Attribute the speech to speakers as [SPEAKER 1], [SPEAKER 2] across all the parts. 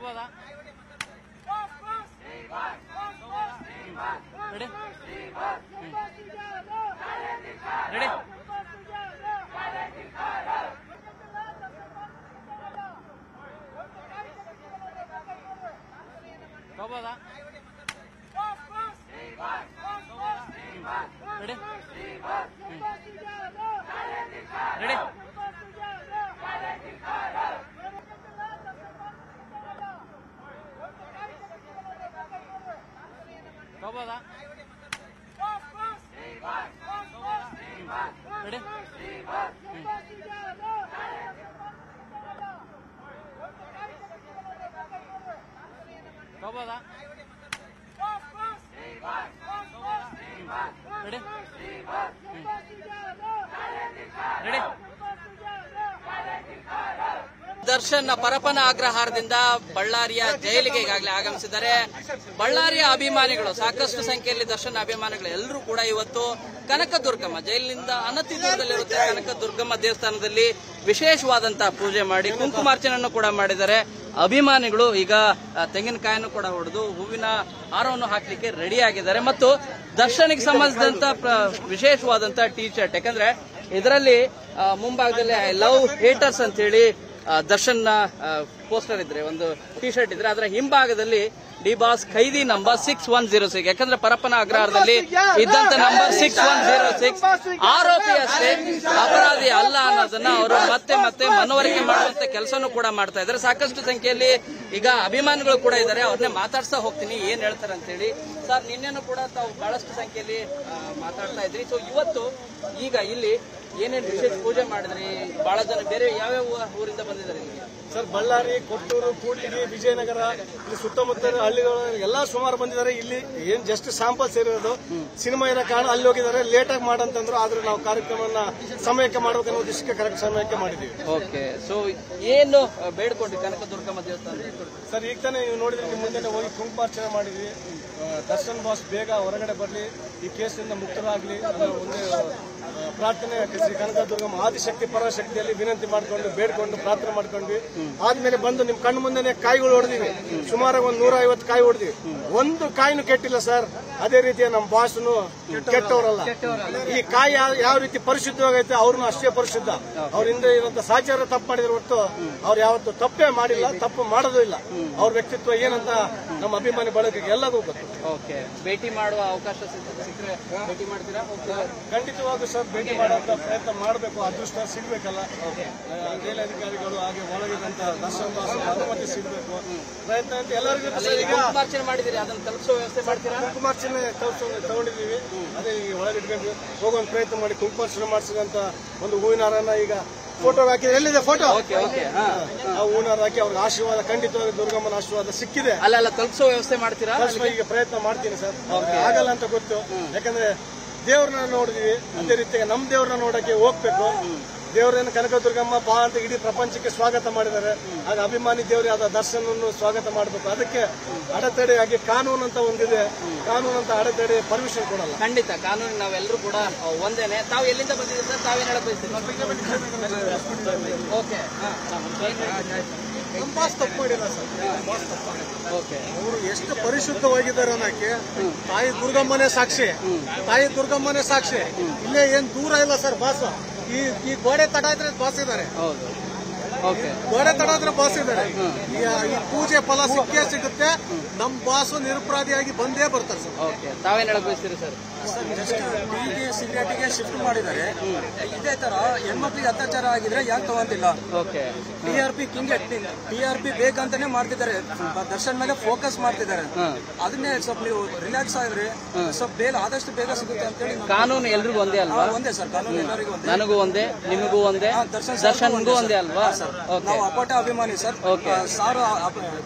[SPEAKER 1] ತಗೋಬೋದಾ ready? Ready? ತಗೋಬೋದಾ ready? Ready? ತಗೋಬೋದಾ ready? ತಗೋಬೋದಾ ರೆಡಿ? ರೆಡಿ? ದರ್ಶನ್ ಪರಪನ ಆಗ್ರಹಾರದಿಂದ ಬಳ್ಳಾರಿಯ ಜೈಲಿಗೆ ಈಗಾಗಲೇ ಆಗಮಿಸಿದ್ದಾರೆ. ಬಳ್ಳಾರಿಯ ಅಭಿಮಾನಿಗಳು, ಸಾಕಷ್ಟು ಸಂಖ್ಯೆಯಲ್ಲಿ ದರ್ಶನ್ ಅಭಿಮಾನಿಗಳು ಎಲ್ಲರೂ ಕೂಡ ಇವತ್ತು ಕನಕ ದುರ್ಗಮ್ಮ ಜೈಲಿನಿಂದ ಅನತಿ ದೂರದಲ್ಲಿರುತ್ತೆ ಕನಕದುರ್ಗಮ್ಮ ದೇವಸ್ಥಾನದಲ್ಲಿ ವಿಶೇಷವಾದಂತಹ ಪೂಜೆ ಮಾಡಿ ಕುಂಕುಮಾರ್ಚನೆಯನ್ನು ಕೂಡ ಮಾಡಿದ್ದಾರೆ. ಅಭಿಮಾನಿಗಳು ಈಗ ತೆಂಗಿನಕಾಯನ್ನು ಕೂಡ ಹೊಡೆದು ಹೂವಿನ ಹಾರವನ್ನು ಹಾಕಲಿಕ್ಕೆ ರೆಡಿ ಆಗಿದ್ದಾರೆ. ಮತ್ತು ದರ್ಶನಿಗೆ ಸಂಬಂಧಿಸಿದಂತ ವಿಶೇಷವಾದಂತಹ ವಿಶೇಷವಾದಂತ ಟೀ ಶರ್ಟ್ ಯಾಕಂದ್ರೆ ಇದರಲ್ಲಿ ಮುಂಭಾಗದಲ್ಲಿ ಐ ಲವ್ ಹೇಟರ್ಸ್ ಅಂತ ಹೇಳಿ ದರ್ಶನ್ ಪೋಸ್ಟರ್ ಇದ್ರೆ ಒಂದು ಟಿ ಶರ್ಟ್ ಇದ್ರೆ ಅದರ ಹಿಂಭಾಗದಲ್ಲಿ ಡಿ ಬಾಸ್ ಖೈದಿ number six one zero six. ಯಾಕಂದ್ರೆ ಪರಪ್ಪನ ಅಗ್ರಹಾರದಲ್ಲಿ ಇದ್ದಂತ number six one zero six ಆರೋಪಿ ಅಷ್ಟೇ. ಅಪರಾಧಿ ಅಲ್ಲ ಅನ್ನೋದನ್ನ ಅವರು ಮತ್ತೆ ಮತ್ತೆ ಮನವರಿಕೆ ಮಾಡುವಂತ ಕೆಲಸನೂ ಕೂಡ ಮಾಡ್ತಾ ಇದ್ದಾರೆ. ಸಾಕಷ್ಟು ಸಂಖ್ಯೆಯಲ್ಲಿ ಈಗ ಅಭಿಮಾನಿಗಳು ಕೂಡ ಇದ್ದಾರೆ. ಅವ್ರನ್ನೇ ಮಾತಾಡ್ಸಾ ಹೋಗ್ತೀನಿ. ಏನ್ ಹೇಳ್ತಾರೆ ಅಂತ ಹೇಳಿ ಸರ್ ನಿನ್ನೆನೂ ಕೂಡ ತಾವು ಬಹಳಷ್ಟು ಸಂಖ್ಯೆಯಲ್ಲಿ ಮಾತಾಡ್ತಾ ಇದ್ರಿ. ಸೊ ಇವತ್ತು ಈಗ ಇಲ್ಲಿ ಏನೇನು ವಿಶೇಷ ಪೂಜೆ ಮಾಡಿದ್ರಿ? ಬಹಳ ಜನ ಬೇರೆ ಯಾವ್ಯಾವ ಊರಿಂದ ಬಂದಿದ್ದಾರೆ
[SPEAKER 2] ಸರ್ ಬಳ್ಳಾರಿ ಕೊಟ್ಟೂರು ಕೂಡ್ಲಿಗಿ ವಿಜಯನಗರ ಇಲ್ಲಿ ಸುತ್ತಮುತ್ತ ಹಳ್ಳಿಗಳು ಎಲ್ಲಾ ಸುಮಾರು ಬಂದಿದ್ದಾರೆ. ಇಲ್ಲಿ ಏನ್ ಜಸ್ಟ್ ಸ್ಯಾಂಪಲ್ ಸೇರಿರೋದು. ಸಿನಿಮಾ ಇರೋ ಕಾರಣ ಅಲ್ಲಿ ಹೋಗಿದ್ದಾರೆ. ಲೇಟ್ ಆಗಿ ಮಾಡಂತಂದ್ರು ಆದ್ರೆ ನಾವು ಕಾರ್ಯಕ್ರಮನ ಸಮಯಕ್ಕೆ ಮಾಡಬೇಕನ್ನೋ ದೃಷ್ಟಿಗೆ ಕರೆಕ್ಟ್ ಸಮಯಕ್ಕೆ ಮಾಡಿದೀವಿ.
[SPEAKER 1] ಓಕೆ ಸೊ ಏನು ಬೇಡ್ಕೊಂಡ್ರಿ? ಕನಕದುರ್ಗಮ್ಮ ದೇವಸ್ಥಾನ
[SPEAKER 2] ಸರ್ ಈಗ ತಾನೇ ನೀವು ನೋಡಿದ್ರೆ ನಿಮ್ಮ ಮುಂದೆ ಹೋಗಿ ಕುಂಕುಮಾರ್ಚನೆ ಮಾಡಿದ್ವಿ. ದರ್ಶನ್ ಬಾಸ್ ಬೇಗ ಹೊರಗಡೆ ಬರಲಿ ಈ ಕೇಸಿನಿಂದ ಮುಕ್ತರಾಗ್ಲಿ ಅನ್ನೋ ಒಂದೇ ಪ್ರಾರ್ಥನೆ ಶ್ರೀ ಕನಕದುರ್ಗಮ್ಮ ಆದಿಶಕ್ತಿ ಪರಶಕ್ತಿಯಲ್ಲಿ ವಿನಂತಿ ಮಾಡ್ಕೊಂಡು ಬೇಡ್ಕೊಂಡು ಪ್ರಾರ್ಥನೆ ಮಾಡ್ಕೊಂಡ್ವಿ. ಆದ್ಮೇಲೆ ಬಂದು ನಿಮ್ ಕಣ್ಣು ಮುಂದೆನೆ ಕಾಯಿಗಳು ಹೊಡೆದಿವಿ. ಸುಮಾರು ಒಂದ್ ನೂರ ಐವತ್ತು ಕಾಯಿ ಹೊಡೆದಿವಿ. ಒಂದು ಕಾಯಿನೂ ಕೆಟ್ಟಿಲ್ಲ ಸರ್. ಅದೇ ರೀತಿಯ ನಮ್ಮ ಭಾಷನು ಕೆಟ್ಟವರಲ್ಲ. ಈ ಕಾಯಿ ಯಾವ- ರೀತಿ ಪರಿಶುದ್ಧವಾಗೈತೆ ಅವ್ರನ್ನ ಅಷ್ಟೇ ಪರಿಶುದ್ಧ. ಅವ್ರ ಹಿಂದೆ ಇರುವಂತ ಸಾಚಾರ ತಪ್ಪು ಮಾಡಿದ್ರೆ ಹೊರತು ಅವ್ರು ಯಾವತ್ತು ತಪ್ಪೇ ಮಾಡಿಲ್ಲ ತಪ್ಪು ಮಾಡೋದು ಇಲ್ಲ. ಅವ್ರ ವ್ಯಕ್ತಿತ್ವ ಏನಂತ ನಮ್ಮ ಅಭಿಮಾನಿ ಬಳಕೆಗೆ ಎಲ್ಲದೂ ಗೊತ್ತು.
[SPEAKER 1] ಓಕೆ. ಭೇಟಿ ಮಾಡುವ ಅವಕಾಶ ಸಿಕ್- ಸಿಕ್ಕರೆ ಭೇಟಿ ಮಾಡ್ತೀರಾ? ಓಕೆ
[SPEAKER 2] ಖಂಡಿತವಾಗೂ ಸರ್. ಭೇಟಿ ಮಾಡುವಂತ ಪ್ರಯತ್ನ ಮಾಡಬೇಕು. ಅದೃಷ್ಟ ಸಿಗ್ಬೇಕಲ್ಲ. ಮೇಲಧಿಕಾರಿಗಳು ಹಾಗೆ ಒಳಗಿದಂತ ದರ್ಶನ ಅನುಮತಿ ಸಿಗ್ಬೇಕು. ಪ್ರಯತ್ನ ಅಂತ ಎಲ್ಲರಿಗೂ ಸರ್
[SPEAKER 1] ಮಾಡಿದಿರಿ ಅದನ್ನ ತಲುಪಿಸೋ ವ್ಯವಸ್ಥೆ ಮಾಡ್ತೀರಾ?
[SPEAKER 2] ಕುಂಕುಮಾರ್ಚನೆ ತಗೊಂಡು ತಗೊಂಡಿದ್ದೀವಿ. ಅದೇ ಈಗ ಒಳಗಿಡ್ಬೇಕು. ಹೋಗೋನ್ ಪ್ರಯತ್ನ ಮಾಡಿ ಕುಂಕುಮಾರ್ಚನೆ ಮಾಡಿಸಿದಂತ ಒಂದು ಹೂವಿನ ಹಾರನ ಈಗ ಫೋಟೋ ಹಾಕಿದ್ರೆ ಎಲ್ಲಿದೆ ಫೋಟೋ ಆ ಹೂವಿನ ಹಾಕಿ ಅವ್ರಿಗೆ ಆಶೀರ್ವಾದ ಖಂಡಿತವಾಗಿ ದುರ್ಗಮ್ಮನ ಆಶೀರ್ವಾದ ಸಿಕ್ಕಿದೆ.
[SPEAKER 1] ಅಲ್ಲ ಅಲ್ಲ ತಲುಪಿಸೋ ವ್ಯವಸ್ಥೆ ಮಾಡ್ತೀರಾ?
[SPEAKER 2] ಈಗ ಪ್ರಯತ್ನ ಮಾಡ್ತೀನಿ ಸರ್. ಆಗಲ್ಲ ಅಂತ ಗೊತ್ತು. ಯಾಕಂದ್ರೆ ದೇವ್ರನ್ನ ನೋಡಿದ್ವಿ. ಅದೇ ರೀತಿಯಾಗಿ ನಮ್ ದೇವ್ರನ್ನ ನೋಡಕ್ಕೆ ಹೋಗ್ಬೇಕು. ದೇವರನ್ನು ಕನಕದುರ್ಗಮ್ಮ ಬಾ ಅಂತ ಇಡೀ ಪ್ರಪಂಚಕ್ಕೆ ಸ್ವಾಗತ ಮಾಡಿದ್ದಾರೆ. ಆಗ ಅಭಿಮಾನಿ ದೇವರಾದ ದರ್ಶನವನ್ನು ಸ್ವಾಗತ ಮಾಡಬೇಕು. ಅದಕ್ಕೆ ಅಡೆತಡೆಯಾಗಿ ಕಾನೂನು ಅಂತ ಒಂದಿದೆ. ಕಾನೂನು ಅಂತ ಅಡೆತಡೆ ಪರ್ಮಿಷನ್ ಕೊಡಲ್ಲ.
[SPEAKER 1] ಖಂಡಿತ. ಕಾನೂನು ನಾವೆಲ್ಲರೂ ಕೂಡ ಒಂದೇನೆ. ತಾವು ಎಲ್ಲಿಂದ ಬಂದಿದ್ದೀರಾ ಸರ್? ತಾವೇನ್ ಹೇಳಕ್ ಓಕೆ.
[SPEAKER 2] ಬಾಸ್ ತಪ್ಪು ಮಾಡಿಲ್ಲ ಸರ್. ಅವರು ಎಷ್ಟು ಪರಿಶುದ್ಧವಾಗಿದ್ದಾರೆ ಅನ್ನಕ್ಕೆ ತಾಯಿ ದುರ್ಗಮ್ಮನೇ ಸಾಕ್ಷಿ. ತಾಯಿ ದುರ್ಗಮ್ಮನೇ ಸಾಕ್ಷಿ. ಇಲ್ಲೇ ಏನ್ ದೂರ ಇಲ್ಲ ಸರ್ ಬಾಸ ಈ ಈ ಗೋಡೆ ತಡ ಇದ್ರೆ ಬಾಸ್ ಇದ್ದಾರೆ.
[SPEAKER 1] ಹೌದು ಓಕೆ
[SPEAKER 2] ಗೋಡೆ ತಡ ಇದ್ರೆ. ಬಾಸ್ ಇದ್ದಾರೆ ಈ ಪೂಜೆ ಫಲ ಸಿಕ್ಕೇ ಸಿಗುತ್ತೆ. ನಮ್ ಬಾಸು ನಿರಪರಾಧಿಯಾಗಿ ಬಂದೇ ಬರ್ತಾರೆ ಸರ್.
[SPEAKER 1] ಓಕೆ. ತಾವೇನ್ ಹೇಳಕ್ ಬಯಸ್ತೀರಿ ಸರ್?
[SPEAKER 3] ಟೀಗೆ ಸಿಗರೇಟಿಗೆ ಶಿಫ್ಟ್ ಮಾಡಿದ್ದಾರೆ. ಇದೇ ತರ ಹೆಣ್ಮಕ್ಳಿಗೆ ಅತ್ಯಾಚಾರ ಆಗಿದ್ರೆ ಯಾಕೆ ತಗೊಂತಿಲ್ಲ.
[SPEAKER 1] Okay.
[SPEAKER 3] T R P king T R P ಬೇಕಂತಾನೆ ಮಾಡ್ತಿದ್ದಾರೆ. ದರ್ಶನ್ ಮೇಲೆ ಫೋಕಸ್ ಮಾಡ್ತಿದ್ದಾರೆ. ಅದನ್ನೇ ಸ್ವಲ್ಪ ನೀವು ರಿಲ್ಯಾಕ್ಸ್ ಆಗಿದ್ರೆ ಸ್ವಲ್ಪ ಬೇಗ ಆದಷ್ಟು ಬೇಗ ಸಿಗುತ್ತೆ ಅಂತ ಹೇಳಿ
[SPEAKER 1] ಕಾನೂನು ಎಲ್ರಿಗೂ ಒಂದೇ ಅಲ್ವಾ?
[SPEAKER 3] ಒಂದೇ ಸರ್. ಕಾನೂನು ಎಲ್ಲರಿಗೂ ಒಂದೇ.
[SPEAKER 1] ನನಗೂ ಒಂದೇ ನಿಮಗೂ ಒಂದೇ
[SPEAKER 3] ದರ್ಶನ್
[SPEAKER 1] ದರ್ಶನ್ಗೂ ಒಂದೇ ಅಲ್ವಾ? ಓಕೆ
[SPEAKER 3] ನಾವು ಅಪಾಟ ಅಭಿಮಾನಿ ಸರ್. ಸಾರು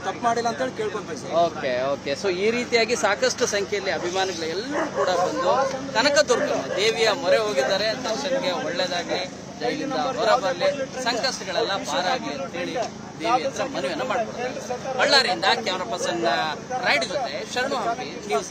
[SPEAKER 3] ತಪ್ಪು ಮಾಡಿಲ್ಲ ಅಂತ ಹೇಳಿ ಸರ್.
[SPEAKER 1] ಓಕೆ ಓಕೆ ಸೊ ಈ ರೀತಿಯಾಗಿ ಸಾಕಷ್ಟು ಸಂಖ್ಯೆಯಲ್ಲಿ ಅಭಿಮಾನಿಗಳು ಎಲ್ಲರೂ ಕೂಡ ಬಂದು ಕನಕದುರ್ಗಮ್ಮ ದೇವಿಯ ಮೊರೆ ಹೋಗಿದ್ದಾರೆ ದರ್ಶನ್ಗೆ ಒಳ್ಳೇದಾಗಲಿ ಜೈಲಿಂದ ಹೊರ ಬರಲಿ ಸಂಕಷ್ಟಗಳೆಲ್ಲ ಪಾರಾಗಲಿ ಅಂತೇಳಿ ದೇವಿ ಹತ್ರ ಮನವಿಯನ್ನು ಮಾಡ್ಕೊಡ್ತಾರೆ. ಬಳ್ಳಾರಿಯಿಂದ ಕ್ಯಾಮರಾ ಪರ್ಸನ್ ರೈಡ್ ಜೊತೆ ಶರಣು ಹಂಪಿ ನ್ಯೂಸ್